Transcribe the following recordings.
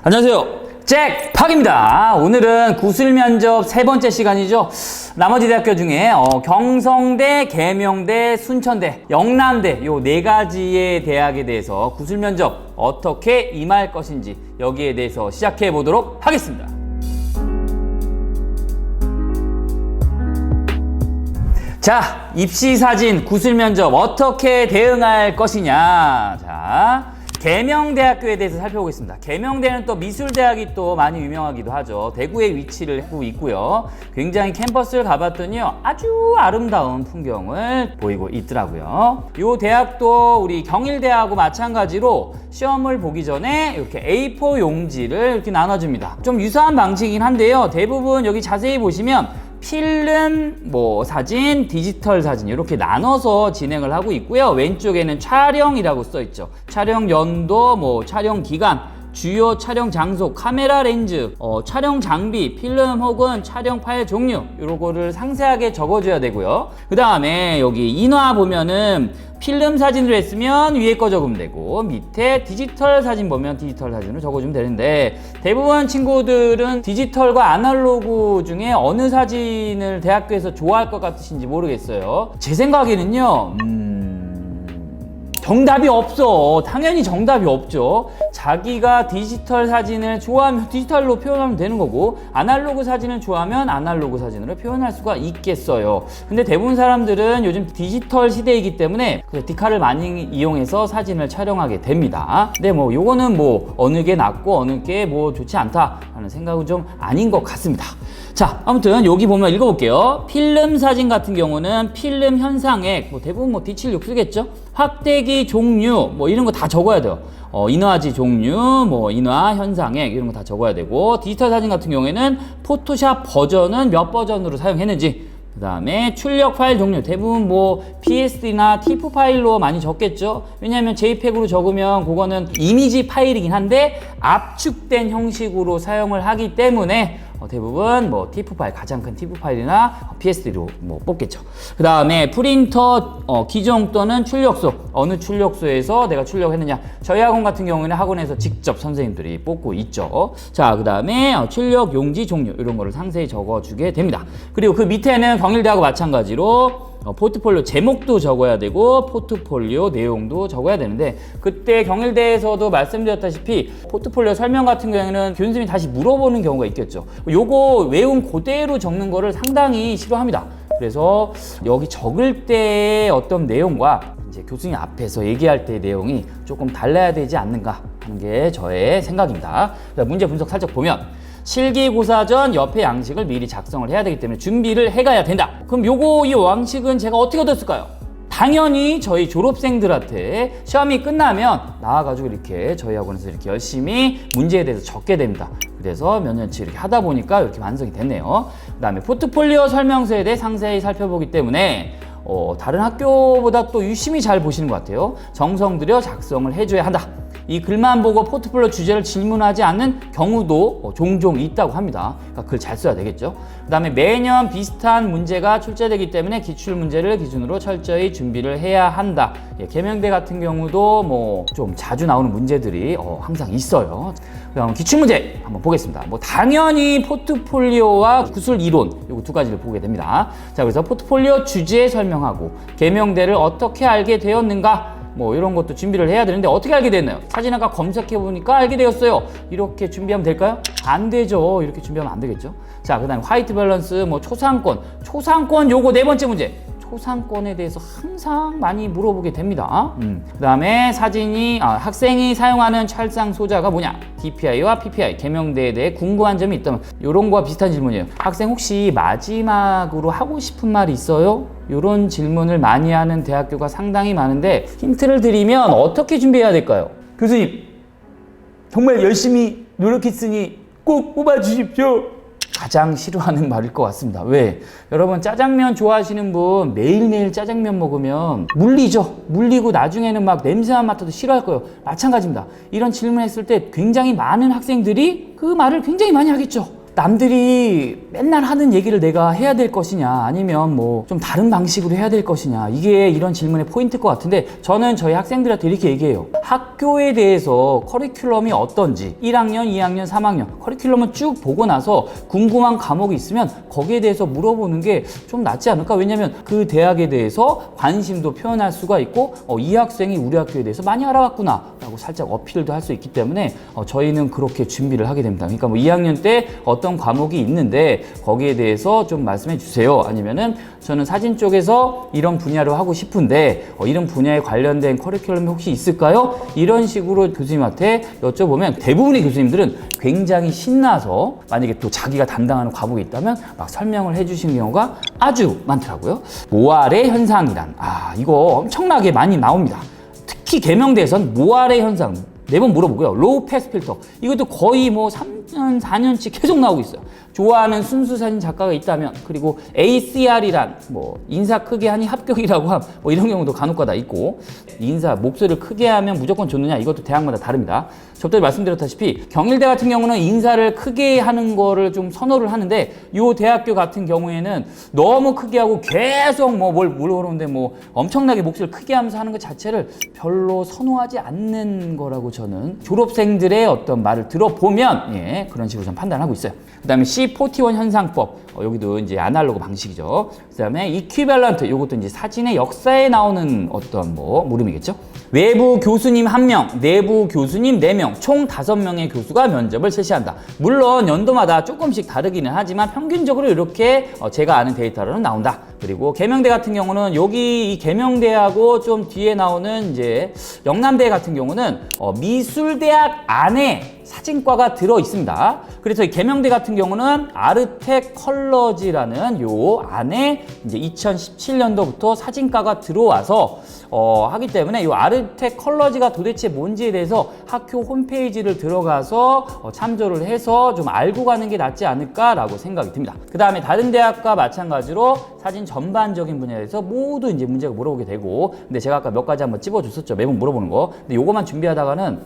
안녕하세요. 잭 팍입니다. 오늘은 구술 면접 세 번째 시간이죠. 나머지 대학교 중에 어, 경성대, 계명대, 순천대, 영남대 요 네 가지의 대학에 대해서 구술 면접 어떻게 임할 것인지 여기에 대해서 시작해 보도록 하겠습니다. 자, 입시 사진 구술 면접 어떻게 대응할 것이냐. 자, 계명대학교에 대해서 살펴보겠습니다. 계명대는 또 미술대학이 또 많이 유명하기도 하죠. 대구에 위치를 하고 있고요. 굉장히 캠퍼스를 가봤더니요. 아주 아름다운 풍경을 보이고 있더라고요. 이 대학도 우리 경일대하고 마찬가지로 시험을 보기 전에 이렇게 A4 용지를 이렇게 나눠줍니다. 좀 유사한 방식이긴 한데요. 대부분 여기 자세히 보시면 필름, 뭐 사진, 디지털 사진 이렇게 나눠서 진행을 하고 있고요. 왼쪽에는 촬영이라고 써 있죠. 촬영 연도, 뭐 촬영 기간, 주요 촬영 장소, 카메라 렌즈, 어, 촬영 장비, 필름 혹은 촬영 파일 종류 이런 거를 상세하게 적어줘야 되고요. 그 다음에 여기 인화 보면은 필름 사진으로 했으면 위에 거 적으면 되고 밑에 디지털 사진 보면 디지털 사진으로 적어주면 되는데 대부분 친구들은 디지털과 아날로그 중에 어느 사진을 대학교에서 좋아할 것 같으신지 모르겠어요. 제 생각에는요. 음... 정답이 없어. 당연히 정답이 없죠. 자기가 디지털 사진을 좋아하면 디지털로 표현하면 되는 거고, 아날로그 사진을 좋아하면 아날로그 사진으로 표현할 수가 있겠어요. 근데 대부분 사람들은 요즘 디지털 시대이기 때문에 그 디카를 많이 이용해서 사진을 촬영하게 됩니다. 근데 뭐 요거는 뭐 어느 게 낫고 어느 게 뭐 좋지 않다 하는 생각은 좀 아닌 것 같습니다. 자, 아무튼 여기 보면 읽어볼게요. 필름 사진 같은 경우는 필름 현상액, 뭐 대부분 뭐 D76 쓰겠죠? 확대기 종류, 뭐 이런 거 다 적어야 돼요. 어, 인화지 종류, 뭐 인화 현상액 이런 거 다 적어야 되고 디지털 사진 같은 경우에는 포토샵 버전은 몇 버전으로 사용했는지 그 다음에 출력 파일 종류. 대부분 뭐 PSD나 TIFF 파일로 많이 적겠죠. 왜냐하면 JPEG으로 적으면 그거는 이미지 파일이긴 한데 압축된 형식으로 사용을 하기 때문에 어, 대부분 뭐 TIFF 파일 가장 큰 TIFF 파일이나 PSD로 뭐 뽑겠죠. 그 다음에 프린터 어, 기종 또는 출력소 어느 출력소에서 내가 출력했느냐. 저희 학원 같은 경우에는 학원에서 직접 선생님들이 뽑고 있죠. 자, 그 다음에 어, 출력 용지 종류 이런 거를 상세히 적어주게 됩니다. 그리고 그 밑에는 경일대하고 마찬가지로 어, 포트폴리오 제목도 적어야 되고 포트폴리오 내용도 적어야 되는데 그때 경일대에서도 말씀드렸다시피 포트폴리오 설명 같은 경우에는 교수님이 다시 물어보는 경우가 있겠죠. 요거 외운 그대로 적는 거를 상당히 싫어합니다. 그래서 여기 적을 때의 어떤 내용과 이제 교수님 앞에서 얘기할 때의 내용이 조금 달라야 되지 않는가 하는 게 저의 생각입니다. 자, 문제 분석 살짝 보면 실기고사 전 옆에 양식을 미리 작성을 해야 되기 때문에 준비를 해가야 된다. 그럼 요거 이 양식은 제가 어떻게 얻었을까요? 당연히 저희 졸업생들한테 시험이 끝나면 나와가지고 이렇게 저희 학원에서 이렇게 열심히 문제에 대해서 적게 됩니다. 그래서 몇 년치 이렇게 하다 보니까 이렇게 완성이 됐네요. 그 다음에 포트폴리오 설명서에 대해 상세히 살펴보기 때문에 어, 다른 학교보다 또 유심히 잘 보시는 것 같아요. 정성 들여 작성을 해줘야 한다. 이 글만 보고 포트폴리오 주제를 질문하지 않는 경우도 어, 종종 있다고 합니다. 그러니까 글 잘 써야 되겠죠. 그 다음에 매년 비슷한 문제가 출제되기 때문에 기출 문제를 기준으로 철저히 준비를 해야 한다. 예, 개명대 같은 경우도 뭐 좀 자주 나오는 문제들이 어, 항상 있어요. 그럼 기출 문제 한번 보겠습니다. 뭐 당연히 포트폴리오와 구술 이론 요거 두 가지를 보게 됩니다. 자 그래서 포트폴리오 주제 설명하고 개명대를 어떻게 알게 되었는가 뭐 이런 것도 준비를 해야 되는데 어떻게 알게 됐나요? 사진 아까 검색해 보니까 알게 되었어요. 이렇게 준비하면 될까요? 안 되죠. 이렇게 준비하면 안 되겠죠. 자, 그다음에 화이트 밸런스, 뭐 초상권, 초상권 요거 네 번째 문제. 초상권에 대해서 항상 많이 물어보게 됩니다. 음. 그 다음에 사진이, 아, 학생이 사용하는 찰상 소자가 뭐냐? DPI와 PPI, 개명대에 대해 궁금한 점이 있다면, 요런 거와 비슷한 질문이에요. 학생 혹시 마지막으로 하고 싶은 말이 있어요? 이런 질문을 많이 하는 대학교가 상당히 많은데, 힌트를 드리면 어떻게 준비해야 될까요? 교수님, 정말 열심히 노력했으니 꼭 뽑아주십시오. 가장 싫어하는 말일 것 같습니다. 왜? 여러분 짜장면 좋아하시는 분 매일매일 짜장면 먹으면 물리죠. 물리고 나중에는 막 냄새만 맡아도 싫어할 거예요. 마찬가지입니다. 이런 질문했을 때 굉장히 많은 학생들이 그 말을 굉장히 많이 하겠죠. 남들이 맨날 하는 얘기를 내가 해야 될 것이냐 아니면 뭐 좀 다른 방식으로 해야 될 것이냐 이게 이런 질문의 포인트일 것 같은데 저는 저희 학생들한테 이렇게 얘기해요. 학교에 대해서 커리큘럼이 어떤지 1학년, 2학년, 3학년 커리큘럼을 쭉 보고 나서 궁금한 과목이 있으면 거기에 대해서 물어보는 게 좀 낫지 않을까? 왜냐면 그 대학에 대해서 관심도 표현할 수가 있고 어, 이 학생이 우리 학교에 대해서 많이 알아봤구나 라고 살짝 어필도 할 수 있기 때문에 어, 저희는 그렇게 준비를 하게 됩니다. 그러니까 뭐 2학년 때 어떤 과목이 있는데 거기에 대해서 좀 말씀해 주세요 아니면은 저는 사진 쪽에서 이런 분야로 하고 싶은데 어, 이런 분야에 관련된 커리큘럼이 혹시 있을까요? 이런 식으로 교수님한테 여쭤보면 대부분의 교수님들은 굉장히 신나서 만약에 또 자기가 담당하는 과목이 있다면 막 설명을 해주시는 경우가 아주 많더라고요. 모아의 현상이란 아 이거 엄청나게 많이 나옵니다. 특히 개명대에선 모아의 현상 매번 물어보고요. 로우 패스 필터 이것도 거의 뭐 3년 4년치 계속 나오고 있어요. 좋아하는 순수 사진 작가가 있다면 그리고 ACR이란 뭐 인사 크게 하니 합격이라고 함 뭐 이런 경우도 간혹가다 있고 인사 목소리를 크게 하면 무조건 좋느냐 이것도 대학마다 다릅니다. 저번에 말씀드렸다시피 경일대 같은 경우는 인사를 크게 하는 거를 좀 선호를 하는데 요 대학교 같은 경우에는 너무 크게 하고 계속 뭐 뭘 물어보는데 뭐 엄청나게 목소리를 크게 하면서 하는 것 자체를 별로 선호하지 않는 거라고 저는 졸업생들의 어떤 말을 들어보면 예 그런 식으로 좀 판단하고 있어요. 그 다음에 C41 현상법 어, 여기도 이제 아날로그 방식이죠. 그다음에 이퀴밸런트 요것도 이제 사진의 역사에 나오는 어떤 뭐 물음이겠죠. 외부 교수님 한 명, 내부 교수님 네 명, 총 다섯 명의 교수가 면접을 실시한다. 물론 연도마다 조금씩 다르기는 하지만 평균적으로 이렇게 어, 제가 아는 데이터로는 나온다. 그리고 계명대 같은 경우는 여기 이 계명대하고 좀 뒤에 나오는 이제 영남대 같은 경우는 어, 미술대학 안에 사진과가 들어 있습니다. 그래서 이 계명대 같은 경우는 아르텍 컬러지라는 요 안에 이제 2017년도부터 사진과가 들어와서 어, 하기 때문에 이 아르텍 컬러지가 도대체 뭔지에 대해서 학교 홈페이지를 들어가서 어, 참조를 해서 좀 알고 가는 게 낫지 않을까라고 생각이 듭니다. 그 다음에 다른 대학과 마찬가지로 사진 전반적인 분야에 대해서 모두 이제 문제가 물어보게 되고 근데 제가 아까 몇 가지 한번 찝어줬었죠. 매번 물어보는 거. 근데 요거만 준비하다가는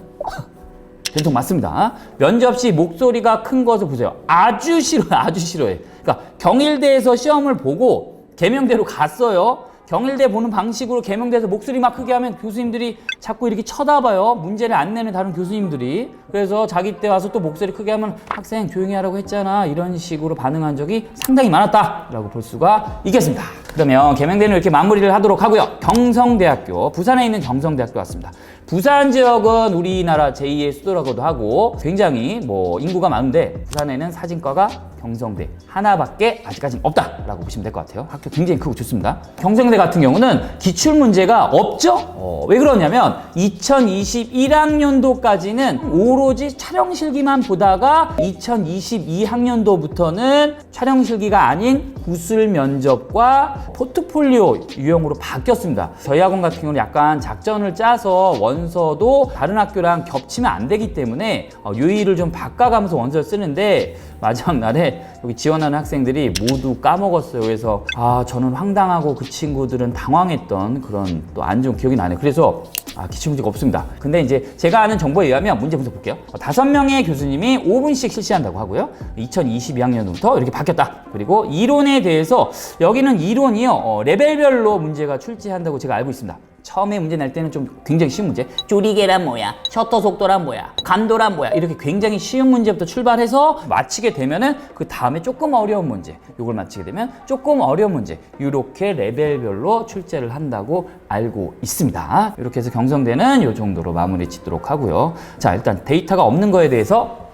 된통 맞습니다. 면접 시 목소리가 큰 것을 보세요. 아주 싫어요. 아주 싫어해. 그러니까 경일대에서 시험을 보고 개명대로 갔어요. 경일대 보는 방식으로 개명대에서 목소리 막 크게 하면 교수님들이 자꾸 이렇게 쳐다봐요. 문제를 안 내는 다른 교수님들이. 그래서 자기 때 와서 또 목소리 크게 하면 학생 조용히 하라고 했잖아. 이런 식으로 반응한 적이 상당히 많았다라고 볼 수가 있겠습니다. 그러면 개명대는 이렇게 마무리를 하도록 하고요. 경성대학교, 부산에 있는 경성대학교 왔습니다. 부산 지역은 우리나라 제2의 수도라고도 하고 굉장히 뭐 인구가 많은데 부산에는 사진과가 경성대 하나밖에 아직까지는 없다라고 보시면 될 것 같아요. 학교 굉장히 크고 좋습니다. 경성대 같은 경우는 기출 문제가 없죠? 어, 왜 그러냐면 2021학년도까지는 오로지 촬영실기만 보다가 2022학년도부터는 촬영실기가 아닌 구술 면접과 포트폴리오 유형으로 바뀌었습니다. 저희 학원 같은 경우는 약간 작전을 짜서 원서도 다른 학교랑 겹치면 안 되기 때문에 어, 유의를 좀 바꿔가면서 원서를 쓰는데 마지막 날에 여기 지원하는 학생들이 모두 까먹었어요. 그래서 아 저는 황당하고 그 친구들은 당황했던 그런 또 안 좋은 기억이 나네요. 그래서 아, 기출 문제가 없습니다. 근데 이제 제가 아는 정보에 의하면 문제 분석 볼게요. 어, 다섯 명의 교수님이 5분씩 실시한다고 하고요. 2022학년부터 이렇게 바뀌었다. 그리고 이론에 대해서 여기는 이론이요. 어, 레벨별로 문제가 출제한다고 제가 알고 있습니다. 처음에 문제 낼 때는 좀 굉장히 쉬운 문제. 쪼리개란 뭐야? 셔터 속도란 뭐야? 감도란 뭐야? 이렇게 굉장히 쉬운 문제부터 출발해서 마치게 되면은 그 다음에 조금 어려운 문제. 요걸 마치게 되면 조금 어려운 문제. 이렇게 레벨별로 출제를 한다고 알고 있습니다. 이렇게 해서 경성대는 요 정도로 마무리 짓도록 하고요. 자, 일단 데이터가 없는 거에 대해서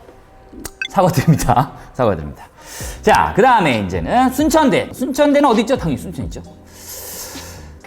사과드립니다. 사과드립니다. 자, 그 다음에 이제는 순천대. 순천대는 어디 있죠? 당연히 순천 있죠.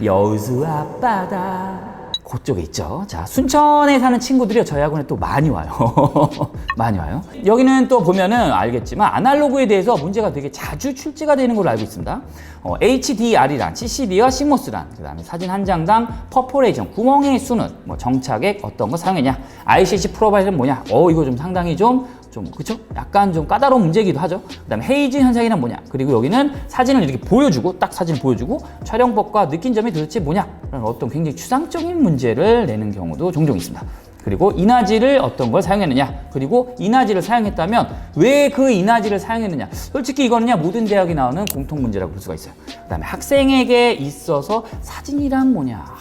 여수 앞바다 그쪽에 있죠. 자, 순천에 사는 친구들이 저희 학원에 또 많이 와요. 많이 와요. 여기는 또 보면은 알겠지만 아날로그에 대해서 문제가 되게 자주 출제가 되는 걸로 알고 있습니다. 어, HDR이란 CCD와 CMOS란 그다음에 사진 한 장당 퍼포레이션 구멍의 수는 뭐 정착액 어떤 거 사용했냐 ICC 프로바이드는 뭐냐 어 이거 좀 상당히 좀 좀 그쵸? 약간 좀 까다로운 문제이기도 하죠. 그다음에 헤이즈 현상이란 뭐냐? 그리고 여기는 사진을 이렇게 보여주고 딱 사진을 보여주고 촬영법과 느낀 점이 도대체 뭐냐? 라는 어떤 굉장히 추상적인 문제를 내는 경우도 종종 있습니다. 그리고 이나지를 어떤 걸 사용했느냐 그리고 이나지를 사용했다면 왜 그 이나지를 사용했느냐 솔직히 이거는요 모든 대학이 나오는 공통 문제라고 볼 수가 있어요 그 다음에 학생에게 있어서 사진이란 뭐냐 하,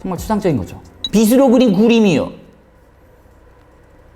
정말 추상적인 거죠 빗으로 그린 그림이요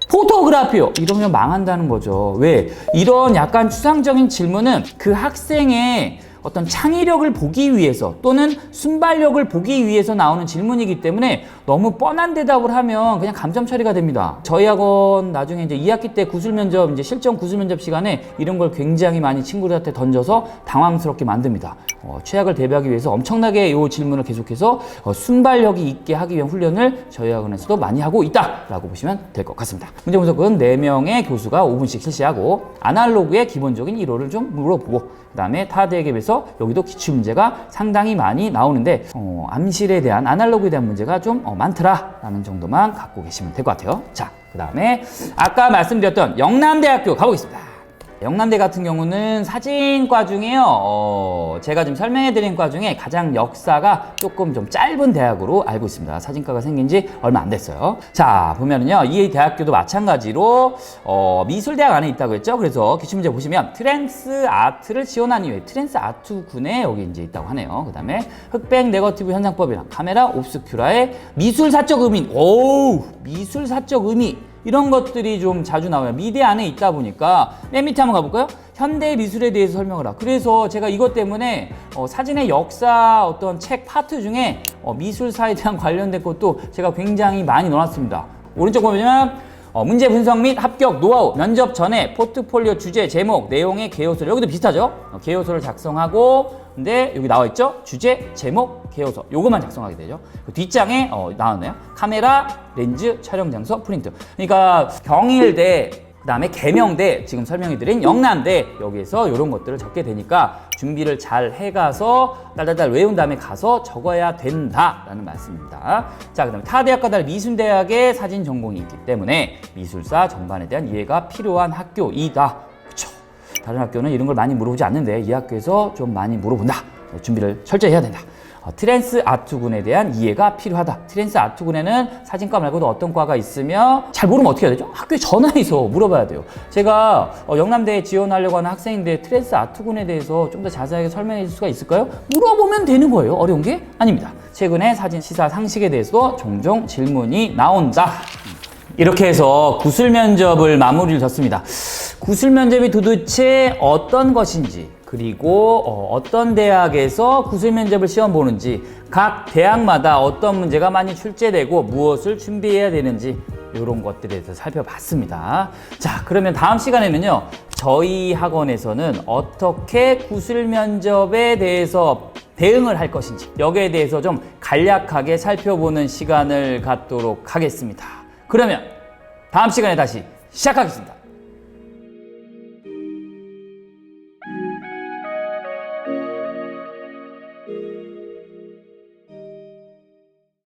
포토그래피요 이러면 망한다는 거죠. 왜? 이런 약간 추상적인 질문은 그 학생의 어떤 창의력을 보기 위해서 또는 순발력을 보기 위해서 나오는 질문이기 때문에 너무 뻔한 대답을 하면 그냥 감점 처리가 됩니다. 저희 학원 나중에 이제 2학기 때 구술 면접 이제 실전 구술 면접 시간에 이런 걸 굉장히 많이 친구들한테 던져서 당황스럽게 만듭니다. 어, 최악을 대비하기 위해서 엄청나게 이 질문을 계속해서 어, 순발력이 있게 하기 위한 훈련을 저희 학원에서도 많이 하고 있다라고 보시면 될 것 같습니다. 문제 분석은 4명의 교수가 5분씩 실시하고 아날로그의 기본적인 이론을 좀 물어보고 그 다음에 타 대학에 비해서 여기도 기출 문제가 상당히 많이 나오는데 어, 암실에 대한 아날로그에 대한 문제가 좀 어, 많더라라는 정도만 갖고 계시면 될 것 같아요. 자, 그 다음에 아까 말씀드렸던 영남대학교 가보겠습니다. 영남대 같은 경우는 사진과 중에요, 어, 제가 지금 설명해드린 과 중에 가장 역사가 조금 좀 짧은 대학으로 알고 있습니다. 사진과가 생긴 지 얼마 안 됐어요. 자, 보면은요, 이 대학교도 마찬가지로, 어, 미술대학 안에 있다고 했죠. 그래서 기출문제 보시면 트랜스 아트를 지원한 이유에 트랜스 아트 군에 여기 이제 있다고 하네요. 그 다음에 흑백 네거티브 현상법이랑 카메라 옵스큐라의 미술사적 의미, 오 미술사적 의미. 이런 것들이 좀 자주 나와요. 미대 안에 있다 보니까 맨 밑에 한번 가볼까요? 현대 미술에 대해서 설명을 하고 그래서 제가 이것 때문에 어, 사진의 역사 어떤 책 파트 중에 어, 미술사에 대한 관련된 것도 제가 굉장히 많이 넣어놨습니다. 오른쪽 보면 어, 문제 분석 및 합격 노하우, 면접 전에 포트폴리오 주제, 제목, 내용의 개요소 여기도 비슷하죠? 어, 개요소를 작성하고 근데 여기 나와 있죠? 주제, 제목, 개요소 요것만 작성하게 되죠. 그 뒷장에 어, 나왔네요. 카메라, 렌즈, 촬영 장소, 프린트. 그러니까 경일대 그 다음에 개명대 지금 설명해드린 영남대 여기에서 이런 것들을 적게 되니까 준비를 잘 해가서 딸딸딸 외운 다음에 가서 적어야 된다라는 말씀입니다. 자 그 다음에 타 대학과 달리 미술대학의 사진 전공이 있기 때문에 미술사 전반에 대한 이해가 필요한 학교이다. 그렇죠. 다른 학교는 이런 걸 많이 물어보지 않는데 이 학교에서 좀 많이 물어본다. 준비를 철저히 해야 된다. 어, 트랜스 아트군에 대한 이해가 필요하다. 트랜스 아트군에는 사진과 말고도 어떤 과가 있으며 잘 모르면 어떻게 해야 되죠? 학교에 전화해서 물어봐야 돼요. 제가 어, 영남대에 지원하려고 하는 학생인데 트랜스 아트군에 대해서 좀 더 자세하게 설명해 줄 수가 있을까요? 물어보면 되는 거예요. 어려운 게 아닙니다. 최근에 사진 시사 상식에 대해서도 종종 질문이 나온다. 이렇게 해서 구술 면접을 마무리를 졌습니다. 구술 면접이 도대체 어떤 것인지 그리고 어, 떤 대학에서 구술 면접을 시험 보는지 각 대학마다 어떤 문제가 많이 출제되고 무엇을 준비해야 되는지 이런 것들에 대해서 살펴봤습니다. 자, 그러면 다음 시간에는요. 저희 학원에서는 어떻게 구술 면접에 대해서 대응을 할 것인지 여기에 대해서 좀 간략하게 살펴보는 시간을 갖도록 하겠습니다. 그러면 다음 시간에 다시 시작하겠습니다.